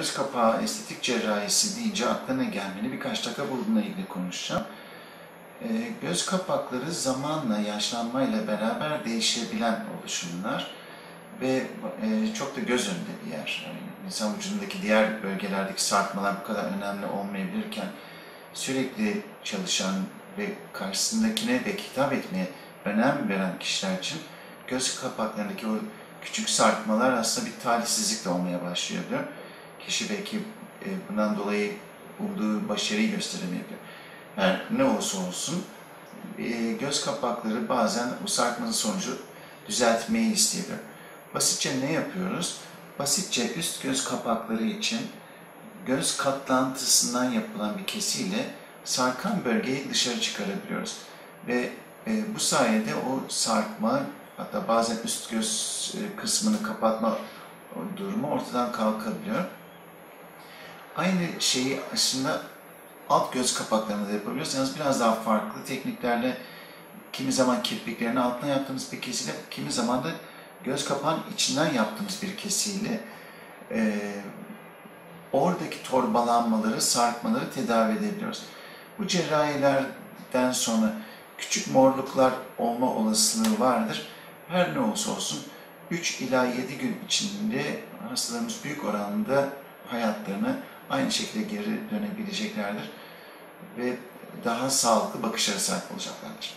göz kapağı estetik cerrahisi deyince aklına gelmeli birkaç dakika bununla ilgili konuşacağım. E, göz kapakları zamanla, yaşlanmayla beraber değişebilen oluşumlar ve e, çok da göz önünde bir yer. Yani insan vücudundaki diğer bölgelerdeki sarkmalar bu kadar önemli olmayabilirken sürekli çalışan ve karşısındakine ve hitap etmeye önem veren kişiler için göz kapaklarındaki o küçük sarkmalar aslında bir talihsizlik de olmaya başlıyor diyor. Kişi belki e, bundan dolayı umduğu başarıyı gösteremeyebilir. Her ne olursa olsun e, göz kapakları bazen bu sarkmanın sonucu düzeltmeyi isteyebilir. Basitçe ne yapıyoruz? Basitçe üst göz kapakları için göz katlantısından yapılan bir kesiyle sarkan bölgeyi dışarı çıkarabiliyoruz. Ve e, bu sayede o sarkma hatta bazen üst göz e, kısmını kapatma durumu ortadan kalkabiliyor. Aynı şeyi aslında alt göz kapaklarında da yapabiliyoruz. Yalnız biraz daha farklı tekniklerle kimi zaman kirpiklerin altına yaptığımız bir kesiyle, kimi zaman da göz kapağın içinden yaptığımız bir kesiyle e, oradaki torbalanmaları, sarkmaları tedavi edebiliyoruz. Bu cerrahilerden sonra küçük morluklar olma olasılığı vardır. Her ne olursa olsun 3 ila 7 gün içinde hastalarımız büyük oranda hayatlarına aynı şekilde geri dönebileceklerdir ve daha sağlıklı bakışlara sahip olacaklardır.